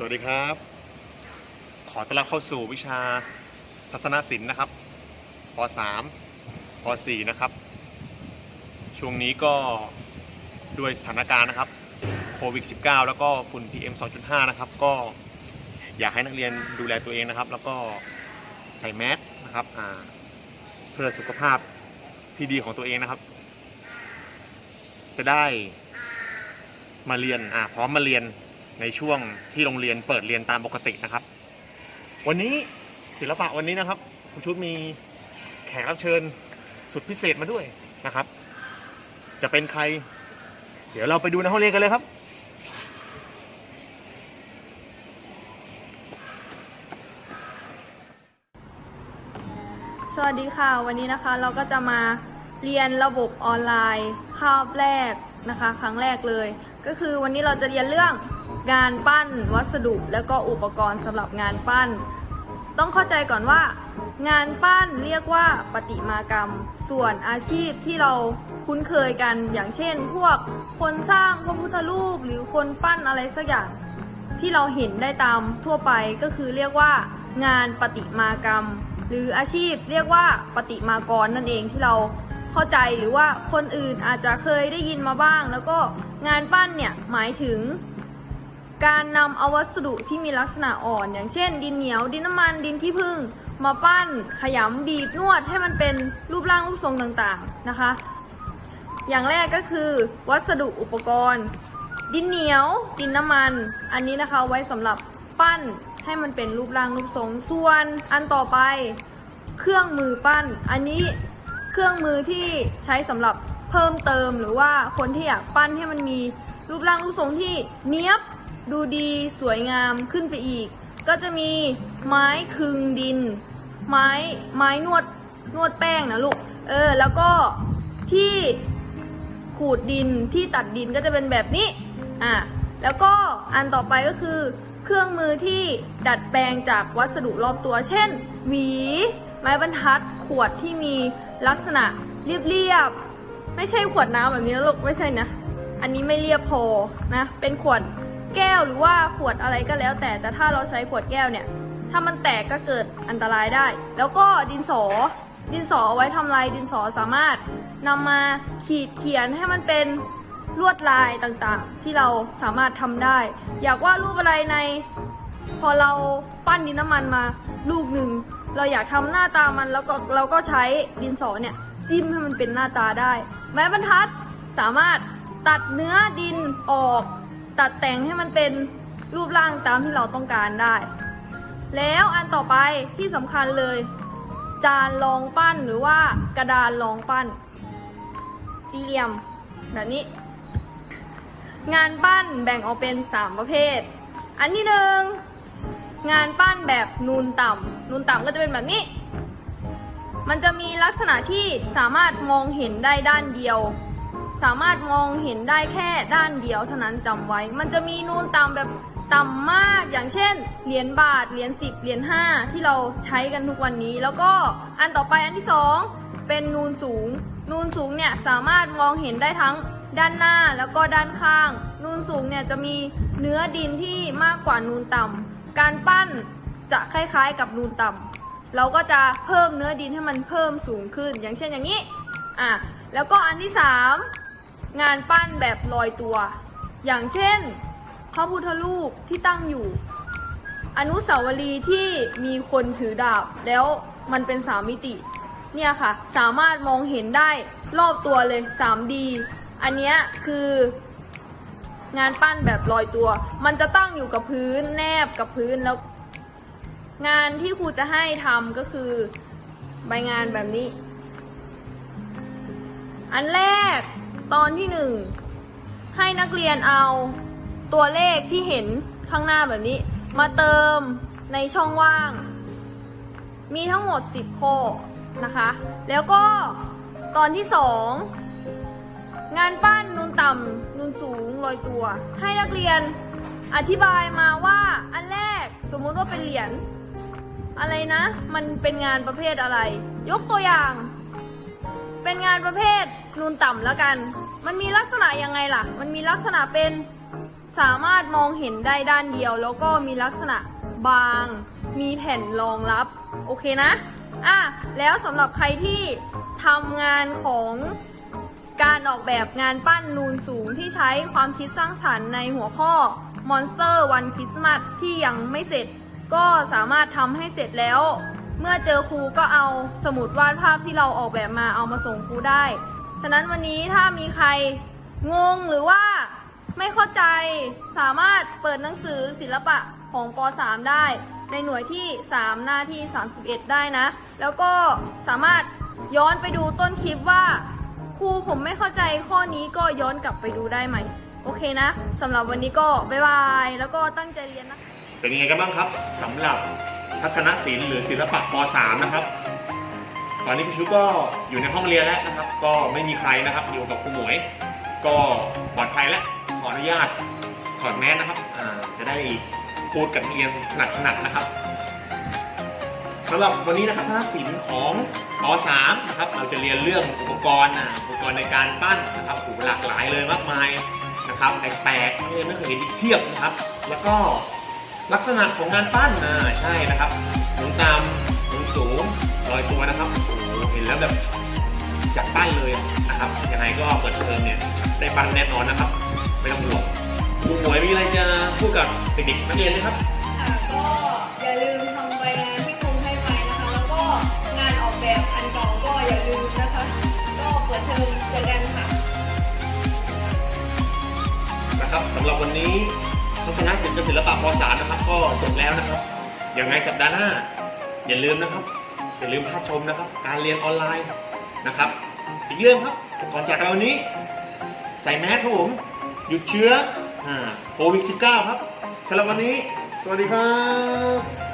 สวัสดีครับ ขอต้อนรับเข้าสู่วิชาทัศนศิลป์นะครับป .3 ป .4 นะครับ ช่วงนี้ก็ด้วยสถานการณ์นะครับโควิด -19 แล้วก็ฝุ่น PM 2.5 นะครับ ก็อยากให้นักเรียนดูแลตัวเองนะครับ แล้วก็ใส่แมสนะครับเพื่อสุขภาพที่ดีของตัวเองนะครับ จะได้มาเรียนพร้อมมาเรียน ในช่วงที่โรงเรียนเปิดเรียนตามปกตินะครับ วันนี้ศิลปะวันนี้นะครับคุณชุดมีแขกรับเชิญสุดพิเศษมาด้วยนะครับ จะเป็นใคร เดี๋ยวเราไปดูในห้องเรียนกันเลยครับ สวัสดีค่ะ วันนี้นะคะเราก็จะมาเรียนระบบออนไลน์คาบแรกนะคะ ครั้งแรกเลย ก็คือวันนี้เราจะเรียนเรื่อง งานปั้นวัสดุแล้วก็อุปกรณ์สำหรับงานปั้น ต้องเข้าใจก่อนว่า งานปั้นเรียกว่าประติมากรรม ส่วนอาชีพที่เราคุ้นเคยกันอย่างเช่น พวกคนสร้างพระพุทธรูปหรือคนปั้นอะไรสักอย่างที่เราเห็นได้ตามทั่วไปก็คือเรียกว่า งานประติมากรรม หรืออาชีพเรียกว่าประติมากรนั่นเองที่เราเข้าใจหรือว่าคนอื่นอาจจะเคยได้ยินมาบ้าง แล้วก็งานปั้นเนี่ยหมายถึง การนำเอาวัสดุที่มีลักษณะอ่อน อย่างเช่น ดินเหนียว ดินน้ำมัน ดินขี้ผึ้งมาปั้น ขยำบีบนวดให้มันเป็นรูปร่างรูปทรงต่างๆนะคะ อย่างแรกก็คือวัสดุอุปกรณ์ ดินเหนียว ดินน้ำมัน อันนี้นะคะไว้สำหรับปั้นให้มันเป็นรูปร่างรูปทรง ส่วนอันต่อไป เครื่องมือปั้น อันนี้เครื่องมือที่ใช้สำหรับเพิ่มเติมหรือว่าคนที่อยากปั้นให้มันมีรูปร่างรูปทรงที่เนี้ยบ ดูดีสวยงามขึ้นไปอีก ก็จะมีไม้คึงดิน ไม้ไม้นวดนวดแป้งนะลูก เออ แล้วก็ที่ขูดดินที่ตัดดินก็จะเป็นแบบนี้ อะ แล้วก็อันต่อไปก็คือ เครื่องมือที่ดัดแปลงจากวัสดุรอบตัว เช่น หวี ไม้บรรทัด ขวดที่มีลักษณะเรียบๆ ไม่ใช่ขวดน้ำแบบนี้นะลูก ไม่ใช่นะ อันนี้ไม่เรียบพอนะ เป็นขวด แก้วหรือว่าขวดอะไรก็แล้ว แต่แต่ถ้าเราใช้ขวดแก้วเนี่ย ถ้ามันแตกก็เกิดอันตรายได้ แล้วก็ดินสอ ดินสอเอาไว้ทำลายดินสอสามารถนำมาขีดเขียนให้มันเป็นลวดลายต่างๆ ที่เราสามารถทำได้ อยากวาดรูปอะไรใน พอเราปั้นดินน้ำมันมาลูกหนึ่งเราอยากทำหน้าตามันแล้วก็เราก็ใช้ดินสอเนี่ยจิ้มให้มันเป็นหน้าตาได้ ไม้บรรทัดสามารถตัดเนื้อดินออก ตัดแต่งให้มันเป็นรูปร่างตามที่เราต้องการได้ แล้วอันต่อไปที่สำคัญเลย จานรองปั้นหรือว่ากระดานรองปั้น สี่เหลี่ยมแบบนี้ งานปั้นแบ่งออกเป็น 3 ประเภท อันที่หนึ่งงานปั้นแบบนูนต่ำนูนต่ำก็จะเป็นแบบนี้ มันจะมีลักษณะที่สามารถมองเห็นได้ด้านเดียว สามารถมองเห็นได้แค่ด้านเดียวเท่านั้นจำไว้ มันจะมีนูนต่ำแบบต่ำมากอย่างเช่นเหรียญบาทเหรียญสิบเหรียญห้าที่เราใช้กันทุกวันนี้ แล้วก็อันต่อไปอันที่สองเป็นนูนสูง นูนสูงเนี่ยสามารถมองเห็นได้ทั้งด้านหน้าแล้วก็ด้านข้าง นูนสูงเนี่ยจะมีเนื้อดินที่มากกว่านูนต่ำการปั้นจะคล้ายๆกับนูนต่ำเราก็จะเพิ่มเนื้อดินให้มันเพิ่มสูงขึ้น อย่างเช่นอย่างนี้อะแล้วก็อันที่สาม งานปั้นแบบลอยตัว อย่างเช่น พระพุทธรูปที่ตั้งอยู่ อนุสาวรีย์ที่มีคนถือดาบแล้วมันเป็นสามมิติ เนี่ยค่ะ สามารถมองเห็นได้รอบตัวเลย 3D อันนี้คืองานปั้นแบบลอยตัว มันจะตั้งอยู่กับพื้นแนบกับพื้นแล้ว งานที่ครูจะให้ทำก็คือใบงานแบบนี้ อันแรก ตอนที่หนึ่งให้นักเรียนเอาตัวเลขที่เห็นข้างหน้าแบบนี้ มาเติมในช่องว่าง มีทั้งหมด 10 ข้อนะคะ แล้วก็ตอนที่สองงานปั้นนูนต่ำนูนสูงลอยตัว ให้นักเรียนอธิบายมาว่าอันแรกสมมุติว่าเป็นเหรียญอะไรนะ มันเป็นงานประเภทอะไร ยกตัวอย่าง เป็นงานประเภทนูนต่ำแล้วกัน มันมีลักษณะยังไงล่ะ มันมีลักษณะเป็นสามารถมองเห็นได้ด้านเดียว แล้วก็มีลักษณะบาง มีแผ่นรองรับ โอเคนะ อะ แล้วสำหรับใครที่ทำงานของการออกแบบงานปั้นนูนสูงที่ใช้ความคิดสร้างสรรค์ในหัวข้อ Monster One Christmas ที่ยังไม่เสร็จ ก็สามารถทำให้เสร็จแล้ว เมื่อเจอครูก็เอาสมุดวาดภาพที่เราออกแบบมาเอามาส่งครูได้ ฉะนั้นวันนี้ถ้ามีใครงงหรือว่าไม่เข้าใจสามารถเปิดหนังสือศิลปะของป .3 ได้ ในหน่วยที่ 3 หน้าที่ 31 ได้นะ แล้วก็สามารถย้อนไปดูต้นคลิปว่าครูผมไม่เข้าใจข้อนี้ก็ย้อนกลับไปดูได้ไหม โอเคนะสำหรับวันนี้ก็บ๊ายบาย แล้วก็ตั้งใจเรียนนะเป็นยังไงกันบ้างครับสำหรับทัศนศิลป์หรือศิลปะป .3 นะครับ ตอนนี้คุณชูก็อยู่ในห้องเรียนแล้วนะครับ ก็ไม่มีใครนะครับอยู่กับครูหมวย ก็ปลอดภัยแล้วขออนุญาตถอดแมสนะครับจะได้พูดกับนักเรียนถนัดถนัดนะครับสำหรับวันนี้นะครับทัศนศิลป์ของป .3 นะครับเราจะเรียนเรื่องอุปกรณ์นะอุปกรณ์ในการปั้นนะครับโอ้โหหลากหลายเลยมากมายนะครับแปลกๆนี่ไม่เคยเห็นอีกเพียบนะครับ แล้วก็ลักษณะของงานปั้นนะใช่นะครับหมุนตาม สูงลอยตัวนะครับโอ้โหเห็นแล้วแบบอยากปั้นเลยนะครับยังไงก็เปิดเทอมเนี่ยได้ปั้นแน่นอนนะครับไม่ต้องห่วงครูหมวยมีอะไรจะพูดกับเด็กๆนักเรียนไหมครับค่ะก็อย่าลืมทำใบงานที่ครูให้ไปนะคะ แล้วก็งานออกแบบอันเก่าก็อย่าลืมนะคะ ก็เปิดเทอมเจอกันค่ะนะครับสำหรับวันนี้ทัศนศิลป์กับศิลปะป .3 นะครับ ก็จบแล้วนะครับยังไงสัปดาห์หน้า อย่าลืมนะครับ อย่าลืมพาชมนะครับ การเรียนออนไลน์นะครับ อีกเรื่องครับ ก่อนจากกันวันนี้ ใส่แมสครับผม หยุดเชื้อโควิด -19 ครับสำหรับวันนี้ สวัสดีครับ